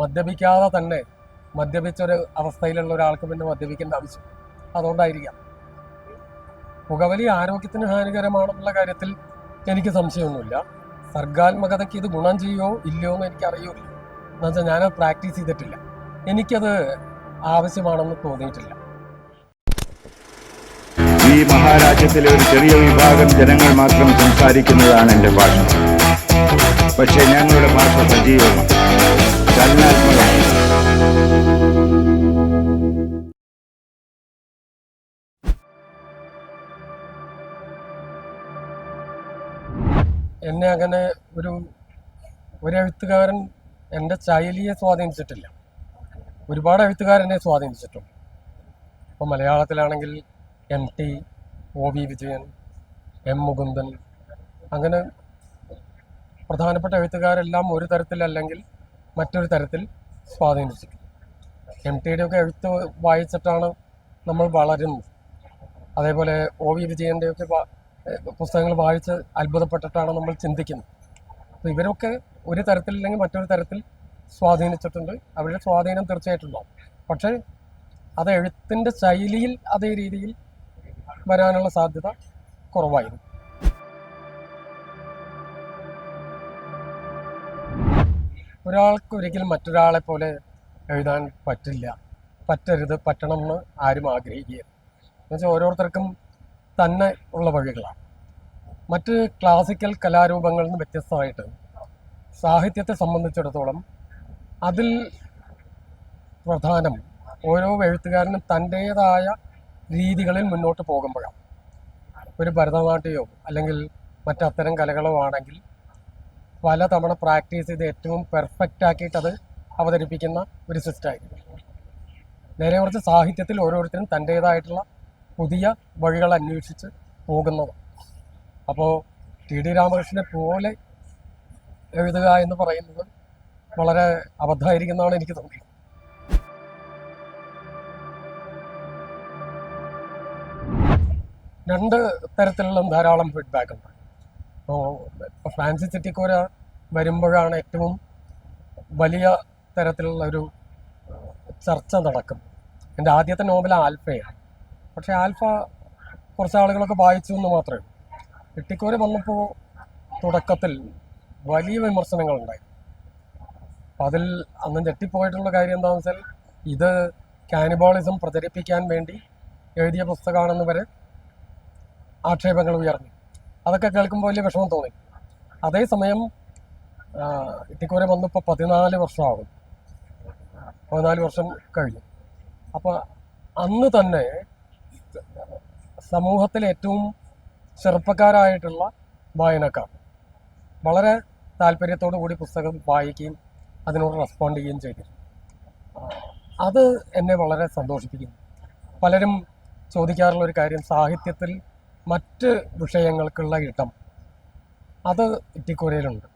മദ്യപിക്കാതെ തന്നെ മദ്യപിച്ചൊരു അവസ്ഥയിലുള്ള ഒരാൾക്ക് പിന്നെ മദ്യപിക്കേണ്ട ആവശ്യം അതുകൊണ്ടായിരിക്കാം. പുകവലി ആരോഗ്യത്തിന് ഹാനികരമാണെന്നുള്ള കാര്യത്തിൽ എനിക്ക് സംശയമൊന്നുമില്ല. സർഗാത്മകതയ്ക്ക് ഇത് ഗുണം ചെയ്യുമോ ഇല്ലയോ എന്ന് എനിക്ക് അറിയൂല എന്ന് വെച്ചാൽ ഞാനത് പ്രാക്ടീസ് ചെയ്തിട്ടില്ല. എനിക്കത് ആവശ്യമാണെന്ന് തോന്നിയിട്ടില്ല. ഈ മഹാരാജ്യത്തിലെ ഒരു ചെറിയ വിഭാഗം ജനങ്ങൾ മാത്രം സംസാരിക്കുന്നതാണ് എന്റെ ഭാഷ. പക്ഷേ ഞങ്ങളുടെ ഭാഷ സജീവമാണ്. എന്നെ അങ്ങനെ ഒരു ഒരു എഴുത്തുകാരൻ എന്റെ ശൈലിയെ സ്വാധീനിച്ചിട്ടില്ല. ഒരുപാട് എഴുത്തുകാരനെ സ്വാധീനിച്ചിട്ടുണ്ട്. ഇപ്പോൾ മലയാളത്തിലാണെങ്കിൽ M T O V Vijayan M Mukundan അങ്ങനെ പ്രധാനപ്പെട്ട എഴുത്തുകാരെല്ലാം ഒരു തരത്തിലല്ലെങ്കിൽ മറ്റൊരു തരത്തിൽ സ്വാധീനിച്ചിട്ടുണ്ട് എം ടിയുടെയൊക്കെ എഴുത്ത് വായിച്ചിട്ടാണ് നമ്മൾ വളരുന്നത്. അതേപോലെ ഒ വി വിജയന്റെയൊക്കെ പുസ്തകങ്ങൾ വായിച്ച് അത്ഭുതപ്പെട്ടിട്ടാണ് നമ്മൾ ചിന്തിക്കുന്നത്. അപ്പോൾ ഇവരൊക്കെ ഒരു തരത്തിലല്ലെങ്കിൽ മറ്റൊരു തരത്തിൽ സ്വാധീനിച്ചിട്ടുണ്ട്. അവരുടെ സ്വാധീനം തീർച്ചയായിട്ടും പക്ഷേ അത് എഴുത്തിന്റെ ശൈലിയിൽ അതേ രീതിയിൽ വരാനുള്ള സാധ്യത കുറവായിരുന്നു. ഒരാൾക്ക് ഒരിക്കലും മറ്റൊരാളെ പോലെ എഴുതാൻ പറ്റില്ല. പറ്റരുത് പറ്റണം എന്ന് ആരും ആഗ്രഹിക്കുകയില്ല. എന്നുവെച്ചാൽ ഓരോരുത്തർക്കും തന്നെ ഉള്ള വഴികളാണ്. മറ്റ് ക്ലാസിക്കൽ കലാരൂപങ്ങളിൽ നിന്ന് വ്യത്യസ്തമായിട്ട് സാഹിത്യത്തെ സംബന്ധിച്ചിടത്തോളം അതിൽ പ്രധാനം ഓരോ എഴുത്തുകാരനും തന്റേതായ രീതികളിൽ മുന്നോട്ട് പോകുമ്പോഴാണ്. ഒരു ഭരതനാട്യമോ അല്ലെങ്കിൽ മറ്റത്തരം കലകളോ ആണെങ്കിൽ പലതവണ പ്രാക്ടീസ് ചെയ്ത് ഏറ്റവും പെർഫെക്റ്റ് ആക്കിയിട്ട് അത് അവതരിപ്പിക്കുന്ന ഒരു സിസ്റ്റമായിരിക്കും നേരെ കുറച്ച് സാഹിത്യത്തിൽ ഓരോരുത്തരും തന്റേതായിട്ടുള്ള പുതിയ വഴികൾ അന്വേഷിച്ച് പോകുന്നത് അപ്പോൾ ടി ഡി രാമകൃഷ്ണനെ പോലെ എഴുതുക എന്ന് പറയുന്നത് വളരെ അബദ്ധമായിരിക്കുന്നതാണ് എനിക്ക് തോന്നിയത്. രണ്ട് തരത്തിലുള്ള ധാരാളം ഫീഡ്ബാക്ക് ഉണ്ട്. അപ്പോൾ ഫ്രാൻസിസ് ചിറ്റിക്കോര വരുമ്പോഴാണ് ഏറ്റവും വലിയ തരത്തിലുള്ള ഒരു ചർച്ച നടക്കും. എന്റെ ആദ്യത്തെ നോവൽ ആൽഫയാണ്. പക്ഷേ ആൽഫ കുറച്ച് ആളുകളൊക്കെ വായിച്ചു എന്ന് മാത്രമേ ചിറ്റിക്കോര വന്നപ്പോൾ തുടക്കത്തിൽ വലിയ വിമർശനങ്ങളുണ്ടായി. അപ്പം അതിൽ അന്ന് ഞെട്ടിപ്പോയിട്ടുള്ള കാര്യം എന്താണെന്ന് വെച്ചാൽ ഇത് കാനിബോളിസം പ്രചരിപ്പിക്കാൻ വേണ്ടി എഴുതിയ പുസ്തകമാണെന്ന് വരെ ആക്ഷേപങ്ങൾ ഉയർന്നു. അതൊക്കെ കേൾക്കുമ്പോൾ വലിയ വിഷമം തോന്നി. അതേസമയം ഇട്ടിക്കൂരെ വന്നിപ്പോൾ പതിനാല് വർഷമാകും. പതിനാല് വർഷം കഴിഞ്ഞു. അപ്പോൾ അന്ന് തന്നെ സമൂഹത്തിൽ ഏറ്റവും ചെറുപ്പക്കാരായിട്ടുള്ള വായനക്കാർ വളരെ താല്പര്യത്തോടു കൂടി പുസ്തകം വായിക്കുകയും അതിനോട് റെസ്പോണ്ട് ചെയ്യുകയും ചെയ്തു. അത് എന്നെ വളരെ സന്തോഷിപ്പിക്കുന്നു. പലരും ചോദിക്കാറുള്ള ഒരു കാര്യം സാഹിത്യത്തിൽ മറ്റ് വിഷയങ്ങൾക്കുള്ള ഇടം അത് ഇറ്റിക്കോരയിലുണ്ട്.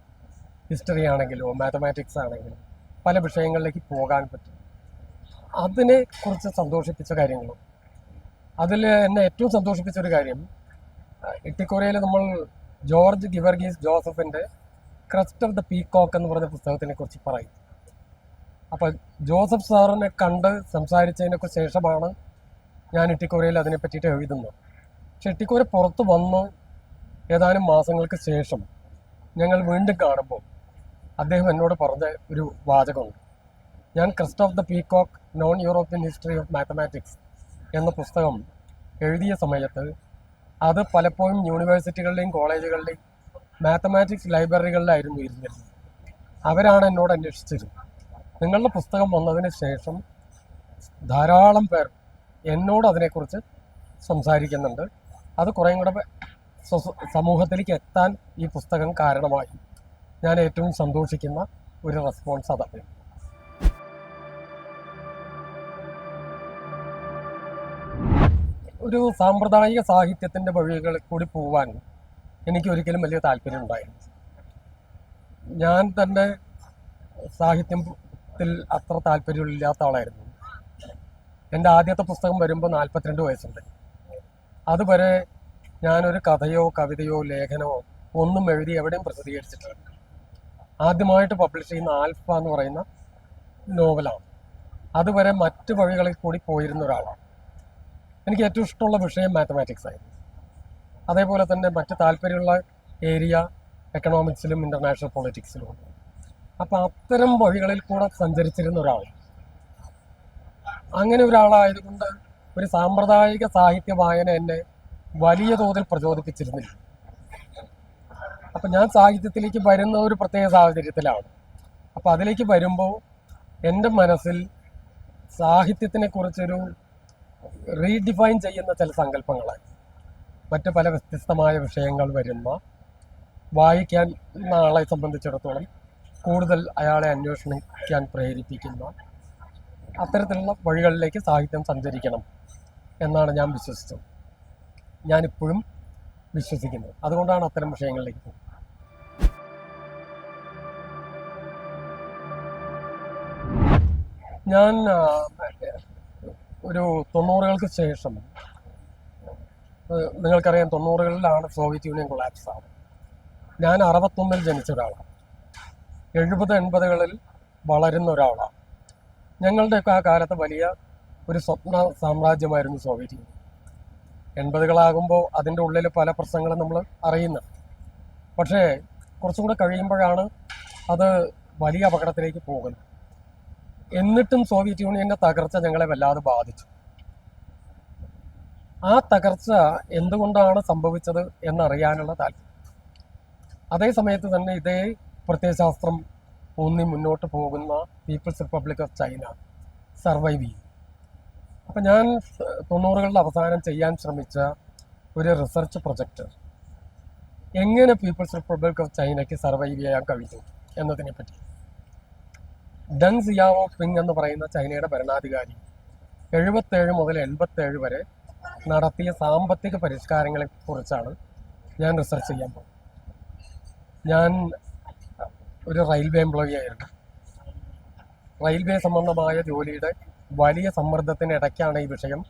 ഹിസ്റ്ററി ആണെങ്കിലോ മാത്തമാറ്റിക്സ് ആണെങ്കിലും പല വിഷയങ്ങളിലേക്ക് പോകാൻ പറ്റും. അതിനെ കുറിച്ച് സന്തോഷിപ്പിച്ച കാര്യങ്ങളും അതിൽ എന്നെ ഏറ്റവും സന്തോഷിപ്പിച്ച ഒരു കാര്യം ഇട്ടിക്കോരയിൽ നമ്മൾ ജോർജ് ഗിവർഗീസ് ജോസഫിന്റെ ക്രസ്റ്റ് ഓഫ് ദ പീകോക്ക് എന്ന് പറഞ്ഞ പുസ്തകത്തിനെ കുറിച്ച് പറയും. അപ്പം ജോസഫ് സാറിനെ കണ്ട് സംസാരിച്ചതിനൊക്കെ ശേഷമാണ് ഞാൻ ഇട്ടിക്കോരയിൽ അതിനെ പറ്റിയിട്ട് എഴുതുന്നത്. പക്ഷെ ഇട്ടിക്കോര പുറത്ത് വന്ന് ഏതാനും മാസങ്ങൾക്ക് ശേഷം ഞങ്ങൾ വീണ്ടും കാണുമ്പോൾ അദ്ദേഹം എന്നോട് പറഞ്ഞ ഒരു വാചകമുണ്ട്. ഞാൻ crest of the peacock non European history of mathematics എന്ന പുസ്തകം എഴുതിയ സമയത്ത് അത് പലപ്പോഴും യൂണിവേഴ്സിറ്റികളുടെയും കോളേജുകളുടെയും മാത്തമാറ്റിക്സ് ലൈബ്രറികളിലായിരുന്നു ഇരുന്നിരുന്നത്. അവരാണ് എന്നോട് അന്വേഷിച്ചിരുന്നത് നിങ്ങളുടെ പുസ്തകം വന്നതിന് ശേഷം ധാരാളം പേർ എന്നോട് അതിനെക്കുറിച്ച് സംസാരിക്കുന്നുണ്ട്. അത് കുറേയും കൂടെ സമൂഹത്തിലേക്ക് എത്താൻ ഈ പുസ്തകം കാരണമായി. ഞാൻ ഏറ്റവും സന്തോഷിക്കുന്ന ഒരു റെസ്പോൺസ് അതാണ് ഒരു സാമ്പ്രദായിക സാഹിത്യത്തിന്റെ വഴികളിൽ കൂടി പോവാൻ എനിക്ക് ഒരിക്കലും വലിയ താല്പര്യം ഉണ്ടായിരുന്നു ഞാൻ തന്നെ സാഹിത്യത്തിൽ അത്ര താല്പര്യമില്ലാത്ത ആളായിരുന്നു. എന്റെ ആദ്യത്തെ പുസ്തകം വരുമ്പോൾ നാൽപ്പത്തിരണ്ട് വയസ്സുണ്ട്. അതുവരെ ഞാനൊരു കഥയോ കവിതയോ ലേഖനമോ ഒന്നും എഴുതി എവിടെയും പ്രസിദ്ധീകരിച്ചിട്ടില്ല. ആദ്യമായിട്ട് പബ്ലിഷ് ചെയ്യുന്ന ആൽഫ എന്ന് പറയുന്ന നോവലാണ്. അതുവരെ മറ്റു വഴികളിൽ കൂടി പോയിരുന്ന ഒരാളാണ്. എനിക്ക് ഏറ്റവും ഇഷ്ടമുള്ള വിഷയം മാത്തമാറ്റിക്സ് ആയിരുന്നു. അതേപോലെ തന്നെ മറ്റ് താല്പര്യമുള്ള ഏരിയ എക്കണോമിക്സിലും ഇന്റർനാഷണൽ പൊളിറ്റിക്സിലും അപ്പം അത്തരം വഴികളിൽ കൂടെ സഞ്ചരിച്ചിരുന്ന ഒരാൾ അങ്ങനെ ഒരാളായതുകൊണ്ട് ഒരു സാമ്പ്രദായിക സാഹിത്യ വായന എന്നെ വലിയ തോതിൽ പ്രചോദിപ്പിച്ചിരുന്നില്ല. അപ്പം ഞാൻ സാഹിത്യത്തിലേക്ക് വരുന്ന ഒരു പ്രത്യേക സാഹചര്യത്തിലാണ്. അപ്പം അതിലേക്ക് വരുമ്പോൾ എന്റെ മനസ്സിൽ സാഹിത്യത്തിനെ കുറിച്ചൊരു റീഡിഫൈൻ ചെയ്യുന്ന ചില സങ്കല്പങ്ങളായി. മറ്റു പല വ്യത്യസ്തമായ വിഷയങ്ങൾ വരുന്ന വായിക്കാൻ ആളെ സംബന്ധിച്ചിടത്തോളം കൂടുതൽ അയാളെ അന്വേഷിക്കാൻ പ്രേരിപ്പിക്കുന്ന അത്തരത്തിലുള്ള വഴികളിലേക്ക് സാഹിത്യം സഞ്ചരിക്കണം. എന്നാണ് ഞാൻ വിശ്വസിച്ചത്. ഞാനിപ്പോഴും വിശ്വസിക്കുന്നത് അതുകൊണ്ടാണ് അത്തരം വിഷയങ്ങളിലേക്ക് പോകുന്നത്. ഞാൻ ഒരു തൊണ്ണൂറുകൾക്ക് ശേഷം നിങ്ങൾക്കറിയാം തൊണ്ണൂറുകളിലാണ് സോവിയറ്റ് യൂണിയൻ കൊളാപ്സ് ആവുന്നത്. ഞാൻ അറുപത്തൊന്നിൽ ജനിച്ച ഒരാളാണ്. എഴുപത് എൺപതുകളിൽ വളരുന്ന ഒരാളാണ്. ഞങ്ങളുടെയൊക്കെ ആ കാലത്ത് വലിയ ഒരു സ്വപ്ന സാമ്രാജ്യമായിരുന്നു സോവിയറ്റ് യൂണിയൻ. എൺപതുകളാകുമ്പോൾ അതിന്റെ ഉള്ളിൽ പല പ്രശ്നങ്ങളും നമ്മൾ അറിയുന്നു. പക്ഷേ കുറച്ചും കൂടെ കഴിയുമ്പോഴാണ് അത് വലിയ അപകടത്തിലേക്ക് പോകുന്നത്. എന്നിട്ടും സോവിയറ്റ് യൂണിയന്റെ തകർച്ച ഞങ്ങളെ വല്ലാതെ ബാധിച്ചു. ആ തകർച്ച എന്തുകൊണ്ടാണ് സംഭവിച്ചത് എന്നറിയാനുള്ള താല്പര്യം. അതേ സമയത്ത് തന്നെ ഇതേ പ്രത്യയശാസ്ത്രം ഊന്നി മുന്നോട്ട് പോകുന്ന people's republic of China survive ചെയ്യും അപ്പം ഞാൻ തൊണ്ണൂറുകളുടെ അവസാനം ചെയ്യാൻ ശ്രമിച്ച ഒരു റിസർച്ച് പ്രൊജക്റ്റ് എങ്ങനെ പീപ്പിൾസ് റിപ്പബ്ലിക് ഓഫ് ചൈനയ്ക്ക് സർവൈവ് ചെയ്യാൻ കഴിഞ്ഞു എന്നതിനെ പറ്റി. ഡങ് സിയാവോ പിങ് എന്ന് പറയുന്ന ചൈനയുടെ ഭരണാധികാരി എഴുപത്തേഴ് മുതൽ എൺപത്തേഴ് വരെ നടത്തിയ സാമ്പത്തിക പരിഷ്കാരങ്ങളെ കുറിച്ചാണ് ഞാൻ റിസർച്ച് ചെയ്യാൻ പോകുന്നത്. ഞാൻ ഒരു റെയിൽവേ എംപ്ലോയി ആയിരുന്നു. റെയിൽവേ സംബന്ധമായ ജോലിയുടെ വലിയ സമ്മർദ്ദത്തിന് ഇടയ്ക്കാണ് ഈ വിഷയം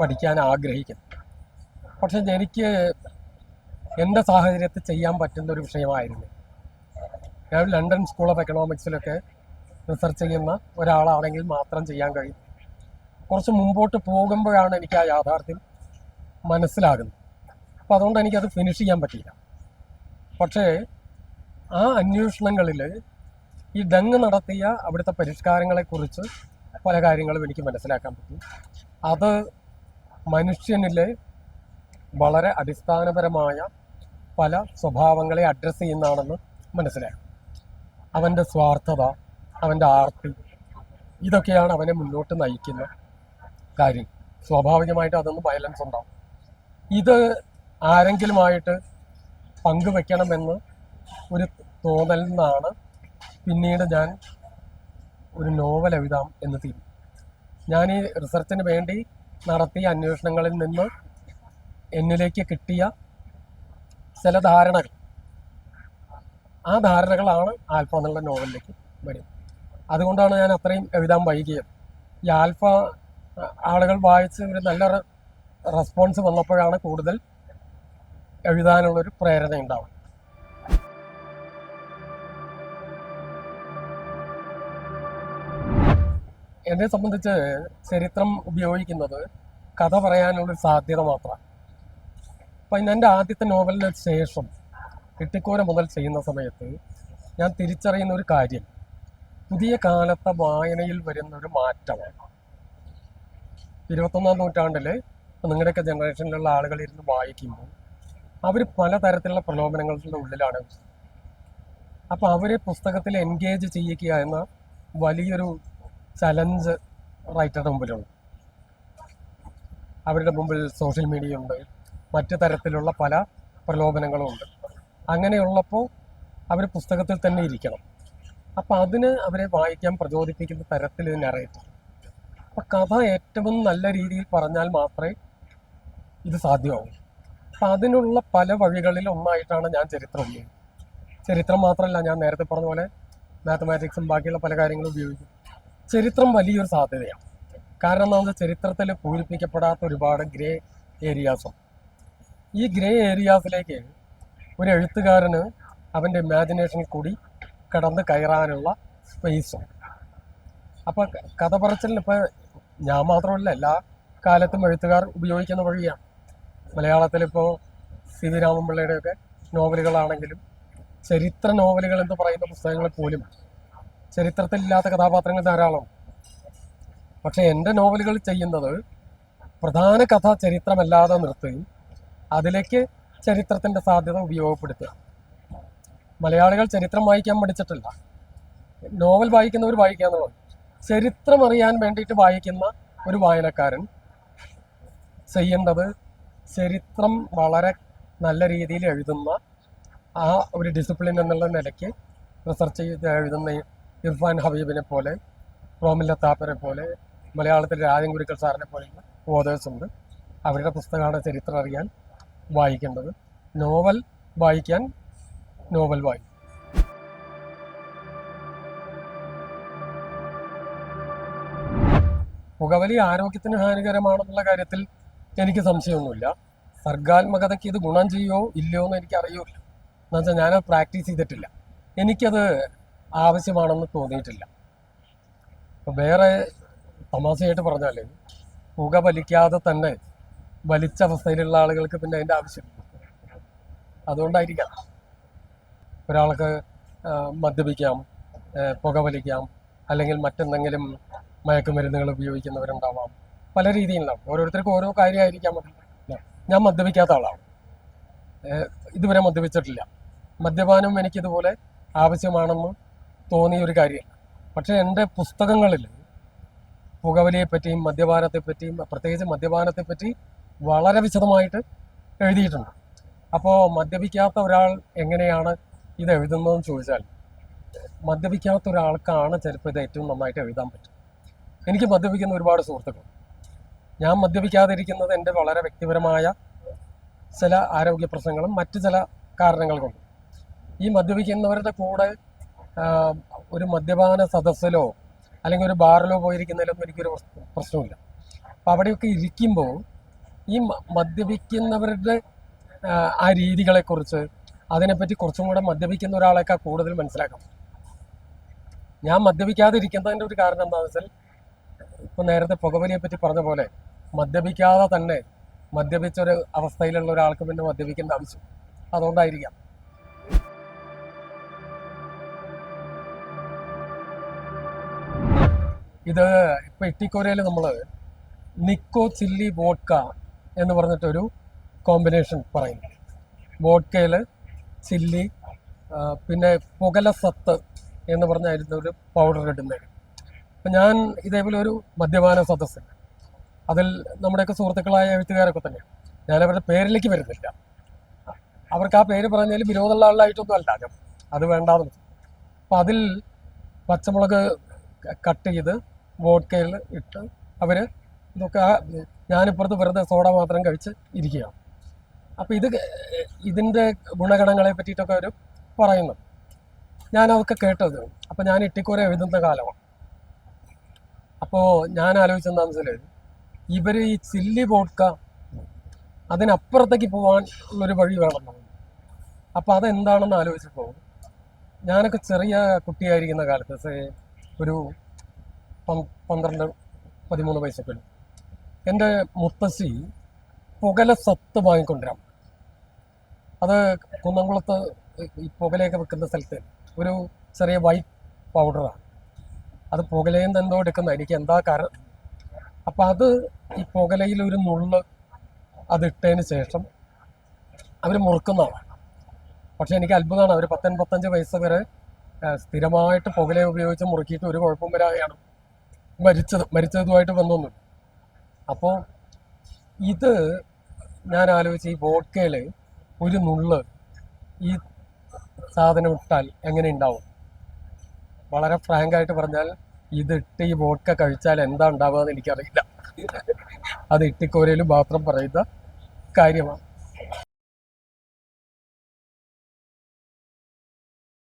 പഠിക്കാൻ ആഗ്രഹിക്കുന്നത്. പക്ഷെ എനിക്ക് എന്റെ സാഹചര്യത്തിൽ ചെയ്യാൻ പറ്റുന്ന ഒരു വിഷയമായിരുന്നു. ഞാൻ ലണ്ടൻ സ്കൂൾ ഓഫ് എക്കണോമിക്സിലൊക്കെ റിസർച്ച് ചെയ്യുന്ന ഒരാളാണെങ്കിൽ മാത്രം ചെയ്യാൻ കഴിയും. കുറച്ച് മുമ്പോട്ട് പോകുമ്പോഴാണ് എനിക്ക് ആ യാഥാർത്ഥ്യം മനസ്സിലാകുന്നത്. അപ്പം അതുകൊണ്ട് എനിക്കത് ഫിനിഷ് ചെയ്യാൻ പറ്റിയില്ല. പക്ഷേ ആ അന്വേഷണങ്ങളിൽ ഈ ഡങ് നടത്തിയ അവിടുത്തെ പരിഷ്കാരങ്ങളെക്കുറിച്ച് പല കാര്യങ്ങളും എനിക്ക് മനസ്സിലാക്കാൻ പറ്റും. അത് മനുഷ്യനിലെ വളരെ അടിസ്ഥാനപരമായ പല സ്വഭാവങ്ങളെ അഡ്രസ്സ് ചെയ്യുന്നതാണെന്ന് മനസ്സിലാക്കും. അവന്റെ സ്വാർത്ഥത അവന്റെ ആർത്തി ഇതൊക്കെയാണ് അവനെ മുന്നോട്ട് നയിക്കുന്ന കാര്യം. സ്വാഭാവികമായിട്ട് അതൊന്നും വയലൻസ് ഉണ്ടാവും. ഇത് ആരെങ്കിലുമായിട്ട് പങ്കുവെക്കണമെന്ന് ഒരു തോന്നലിൽ നിന്നാണ് പിന്നീട് ഞാൻ ഒരു നോവൽ എഴുതാം എന്ന് തീരും ഞാൻ ഈ റിസർച്ചിന് വേണ്ടി നടത്തിയ അന്വേഷണങ്ങളിൽ നിന്ന് എന്നിലേക്ക് കിട്ടിയ ചില ധാരണകൾ. ആ ധാരണകളാണ് ആൽഫ എന്നുള്ള നോവലിലേക്ക് വരും അതുകൊണ്ടാണ് ഞാൻ അത്രയും എഴുതാൻ വൈകിയത്. ഈ ആൽഫ ആളുകൾ വായിച്ച് ഒരു നല്ല റെസ്പോൺസ് വന്നപ്പോഴാണ് കൂടുതൽ എഴുതാനുള്ളൊരു പ്രേരണ ഉണ്ടാവുന്നത് എന്നെ സംബന്ധിച്ച് ചരിത്രം ഉപയോഗിക്കുന്നത് കഥ പറയാനുള്ള സാധ്യത മാത്രമാണ് അപ്പം എന്റെ ആദ്യത്തെ നോവലിന് ശേഷം കിട്ടിക്കോര മുതൽ ചെയ്യുന്ന സമയത്ത് ഞാൻ തിരിച്ചറിയുന്ന ഒരു കാര്യം. പുതിയ കാലത്തെ വായനയിൽ വരുന്ന ഒരു മാറ്റമാണ്. ഇരുപത്തൊന്നാം നൂറ്റാണ്ടിൽ നിങ്ങളുടെയൊക്കെ ജനറേഷനിലുള്ള ആളുകൾ ഇരുന്ന് വായിക്കുമ്പോൾ അവർ പലതരത്തിലുള്ള പ്രലോഭനങ്ങളുടെ ഉള്ളിലാണ്. അപ്പോൾ അവരെ പുസ്തകത്തിൽ എൻഗേജ് ചെയ്യിക്കുക എന്ന വലിയൊരു ചലഞ്ച് റൈറ്ററുടെ മുമ്പിലുണ്ട്. അവരുടെ മുമ്പിൽ സോഷ്യൽ മീഡിയ ഉണ്ട് മറ്റു തരത്തിലുള്ള പല പ്രലോഭനങ്ങളും ഉണ്ട്. അങ്ങനെയുള്ളപ്പോൾ അവർ പുസ്തകത്തിൽ തന്നെ ഇരിക്കണം. അപ്പം അതിന് അവരെ വായിക്കാൻ പ്രചോദിപ്പിക്കുന്ന തരത്തിൽ നറേറ്റ് അപ്പം കഥ ഏറ്റവും നല്ല രീതിയിൽ പറഞ്ഞാൽ മാത്രമേ ഇത് സാധ്യമാവും. അപ്പം അതിനുള്ള പല വഴികളിൽ ഒന്നായിട്ടാണ് ഞാൻ ചരിത്രം ഉപയോഗിക്കുന്നത്. ചരിത്രം മാത്രമല്ല ഞാൻ നേരത്തെ പറഞ്ഞ പോലെ മാത്തമാറ്റിക്സും ബാക്കിയുള്ള പല കാര്യങ്ങളും ഉപയോഗിക്കും. ചരിത്രം വലിയൊരു സാധ്യതയാണ്. കാരണം എന്താണെന്ന് ചരിത്രത്തിൽ പൂരിപ്പിക്കപ്പെടാത്ത ഒരുപാട് ഗ്രേ ഏരിയാസും ഈ ഗ്രേ ഏരിയാസിലേക്ക് ഒരു എഴുത്തുകാരന് അവന്റെ ഇമാജിനേഷനിൽ കൂടി കടന്ന് കയറാനുള്ള സ്പേസും അപ്പോൾ കഥ പറച്ചിലിപ്പോൾ ഞാൻ മാത്രമല്ല എല്ലാ കാലത്തും എഴുത്തുകാർ ഉപയോഗിക്കുന്ന വഴിയാണ്. മലയാളത്തിലിപ്പോൾ സി വി രാമൻപിള്ളയുടെയൊക്കെ നോവലുകളാണെങ്കിലും ചരിത്ര നോവലുകൾ എന്ന് പറയുന്ന പുസ്തകങ്ങൾ പോലും ചരിത്രത്തിലില്ലാത്ത കഥാപാത്രങ്ങൾ ധാരാളം. പക്ഷെ എന്റെ നോവലുകൾ ചെയ്യുന്നത് പ്രധാന കഥ ചരിത്രമല്ലാതെ നിർത്തുകയും അതിലേക്ക് ചരിത്രത്തിന്റെ സാധ്യത ഉപയോഗപ്പെടുത്തുക. മലയാളികൾ ചരിത്രം വായിക്കാൻ പഠിച്ചിട്ടില്ല നോവൽ വായിക്കുന്നവർ വായിക്കാന്നുള്ളത് ചരിത്രം അറിയാൻ വേണ്ടിയിട്ട് വായിക്കുന്ന ഒരു വായനക്കാരൻ ചെയ്യേണ്ടത് ചരിത്രം വളരെ നല്ല രീതിയിൽ എഴുതുന്ന ആ ഒരു ഡിസിപ്ലിൻ എന്നുള്ള നിലയ്ക്ക് റിസർച്ച് ചെയ്ത് എഴുതുന്ന ഇർഫാൻ ഹബീബിനെ പോലെ റോമില്ല ലത്താപ്പനെ പോലെ മലയാളത്തിൽ രാജൻ ഗുരുക്കൾ സാറിനെ പോലെയുള്ള ഓതേഴ്സ് ഉണ്ട്. അവരുടെ പുസ്തകമാണ് ചരിത്രം അറിയാൻ വായിക്കേണ്ടത്. നോവൽ വായിക്കാൻ നോവൽ വായിക്കും. പുകവലി ആരോഗ്യത്തിന് ഹാനികരമാണെന്നുള്ള കാര്യത്തിൽ എനിക്ക് സംശയമൊന്നുമില്ല. സർഗാത്മകതയ്ക്ക് ഇത് ഗുണം ചെയ്യുമോ ഇല്ലയോ എന്ന് എനിക്ക് അറിയൂല എന്നുവെച്ചാൽ ഞാനത് പ്രാക്ടീസ് ചെയ്തിട്ടില്ല. എനിക്കത് ആവശ്യമാണെന്ന് തോന്നിയിട്ടില്ല. അപ്പോൾ വേറെ തമാശയായിട്ട് പറഞ്ഞാൽ പുക വലിക്കാതെ തന്നെ വലിച്ച അവസ്ഥയിലുള്ള ആളുകൾക്ക് പിന്നെ അതിന്റെ ആവശ്യമില്ല. അതുകൊണ്ടായിരിക്കാം. ഒരാൾക്ക് മദ്യപിക്കാം പുക വലിക്കാം അല്ലെങ്കിൽ മറ്റെന്തെങ്കിലും മയക്കുമരുന്നുകൾ ഉപയോഗിക്കുന്നവരുണ്ടാവാം. പല രീതിയിലുണ്ടാവും. ഓരോരുത്തർക്കും ഓരോ കാര്യമായിരിക്കാം ഞാൻ മദ്യപിക്കാത്ത ആളാണ്. ഇതുവരെ മദ്യപിച്ചിട്ടില്ല. മദ്യപാനം എനിക്കിതുപോലെ ആവശ്യമാണെന്ന് തോന്നിയ ഒരു കാര്യം. പക്ഷേ എന്റെ പുസ്തകങ്ങളിൽ പുകവലിയെ പറ്റിയും മദ്യപാനത്തെ പറ്റിയും പ്രത്യേകിച്ച് മദ്യപാനത്തെ പറ്റി വളരെ വിശദമായിട്ട് എഴുതിയിട്ടുണ്ട്. അപ്പോൾ മദ്യപിക്കാത്ത ഒരാൾ എങ്ങനെയാണ് ഇത് എഴുതുന്നതെന്ന് ചോദിച്ചാൽ മദ്യപിക്കാത്ത ഒരാൾക്കാണ് ചിലപ്പോൾ ഇത് ഏറ്റവും നന്നായിട്ട് എഴുതാൻ പറ്റും എനിക്ക് മദ്യപിക്കുന്ന ഒരുപാട് സുഹൃത്തുക്കൾ. ഞാൻ മദ്യപിക്കാതിരിക്കുന്നത് എന്റെ വളരെ വ്യക്തിപരമായ ചില ആരോഗ്യ പ്രശ്നങ്ങളും മറ്റു ചില കാരണങ്ങൾ കൊണ്ടും. ഈ മദ്യപിക്കുന്നവരുടെ കൂടെ ഒരു മദ്യപാന സദസ്സിലോ അല്ലെങ്കിൽ ഒരു ബാറിലോ പോയിരിക്കുന്നതിലൊന്നും എനിക്കൊരു പ്രശ്ന- പ്രശ്നമില്ല. അപ്പോൾ അവിടെയൊക്കെ ഇരിക്കുമ്പോൾ ഈ മദ്യപിക്കുന്നവരുടെ ആ, ആ രീതികളെക്കുറിച്ച് അതിനെപ്പറ്റി കുറച്ചും കൂടെ മദ്യപിക്കുന്ന ഒരാളെയൊക്കെ കൂടുതൽ മനസ്സിലാക്കാം. ഞാൻ മദ്യപിക്കാതിരിക്കുന്നതിന്റെ ഒരു കാരണം എന്താണെന്ന് വെച്ചാൽ ഇപ്പം നേരത്തെ പുകവലിയെപ്പറ്റി പറഞ്ഞ പോലെ മദ്യപിക്കാതെ തന്നെ മദ്യപിച്ച ഒരു അവസ്ഥയിലുള്ള ഒരാൾക്ക് പിന്നെ മദ്യപിക്കേണ്ട ആവശ്യം അതുകൊണ്ടായിരിക്കാം. ഇത് ഇപ്പൊ ഇട്ടിക്കോരയിൽ നമ്മൾ നിക്കോ ചില്ലി വോഡ്ക എന്ന് പറഞ്ഞിട്ടൊരു കോമ്പിനേഷൻ പറയും. വോഡ്കയിൽ ചില്ലി പിന്നെ പുകല സത്ത് എന്ന് പറഞ്ഞായിരുന്നു ഒരു പൗഡർ ഇടുന്നത്. അപ്പം ഞാൻ ഇതേപോലെ ഒരു മദ്യപാന സദസ്സ്. അതിൽ നമ്മുടെയൊക്കെ സുഹൃത്തുക്കളായ എഴുത്തുകാരൊക്കെ തന്നെയാണ് ഞാൻ അവരുടെ പേരിലേക്ക് വരുന്നില്ല. അവർക്ക് ആ പേര് പറഞ്ഞാൽ വിരോധമുള്ള ആളായിട്ടൊന്നും അല്ല അത് വേണ്ടാന്ന് അപ്പം അതിൽ പച്ചമുളക് കട്ട് ചെയ്ത് വോഡ്കയിൽ ഇട്ട് അവർ ഇതൊക്കെ ഞാനിപ്പുറത്ത് വെറുതെ സോഡ മാത്രം കഴിച്ച് ഇരിക്കുകയാണ്. അപ്പം ഇത് ഇതിന്റെ ഗുണഗണങ്ങളെ പറ്റിയിട്ടൊക്കെ അവർ പറയുന്നു. ഞാൻ അതൊക്കെ കേട്ടത്. അപ്പം ഞാൻ ഇട്ടിക്കൂര എഴുതുന്ന കാലമാണ്. അപ്പോൾ ഞാൻ ആലോചിച്ചെന്താണെന്ന് വെച്ചാൽ ഇവർ ഈ ചില്ലി വോഡ്ക അതിനപ്പുറത്തേക്ക് പോകാൻ ഉള്ളൊരു വഴി വേണം അപ്പോൾ അതെന്താണെന്ന് ആലോചിച്ചപ്പോൾ ഞാനൊക്കെ ചെറിയ കുട്ടിയായിരിക്കുന്ന കാലത്ത് ഒരു പന്ത്രണ്ട് പതിമൂന്ന് വയസ്സൊക്കെ ഉള്ളു. എന്റെ മുത്തശ്ശി പുകല സത്ത് വാങ്ങിക്കൊണ്ടിരാം അത് കുന്നംകുളത്ത് ഈ പുകലയൊക്കെ വെക്കുന്ന സ്ഥലത്ത് ഒരു ചെറിയ വൈറ്റ് പൗഡറാണ്. അത് പുകലയിൽ നിന്ന് എന്തോ എടുക്കുന്ന എനിക്ക് എന്താ കാരണം? അപ്പം അത് ഈ പുകലയിൽ ഒരു നുള്ള് അതിട്ടതിന് ശേഷം അവർ മുറുക്കുന്നതാണ്. പക്ഷെ എനിക്ക് അത്ഭുതമാണ് അവർ പത്തൊൻപത്തഞ്ച് വയസ്സ് വരെ സ്ഥിരമായിട്ട് പുകല ഉപയോഗിച്ച് മുറുക്കിയിട്ട് ഒരു കുഴപ്പം വരാതെയാണ്. മരിച്ചത് മരിച്ചതുമായിട്ട് ബന്ധമൊന്നും അപ്പോൾ ഇത് ഞാൻ ആലോചിച്ച് ഈ വോഡ്കയിൽ ഒരു നുള്ള് ഈ സാധനം ഇട്ടാൽ എങ്ങനെ ഉണ്ടാവും വളരെ ഫ്രാങ്ക് ആയിട്ട് പറഞ്ഞാൽ ഇതിട്ട് ഈ വോഡ്ക കഴിച്ചാൽ എന്താ ഉണ്ടാവുക എന്ന് എനിക്കറിയില്ല. അത് ഇട്ടിക്കോരയിൽ മാത്രം പറയുന്ന കാര്യമാണ്.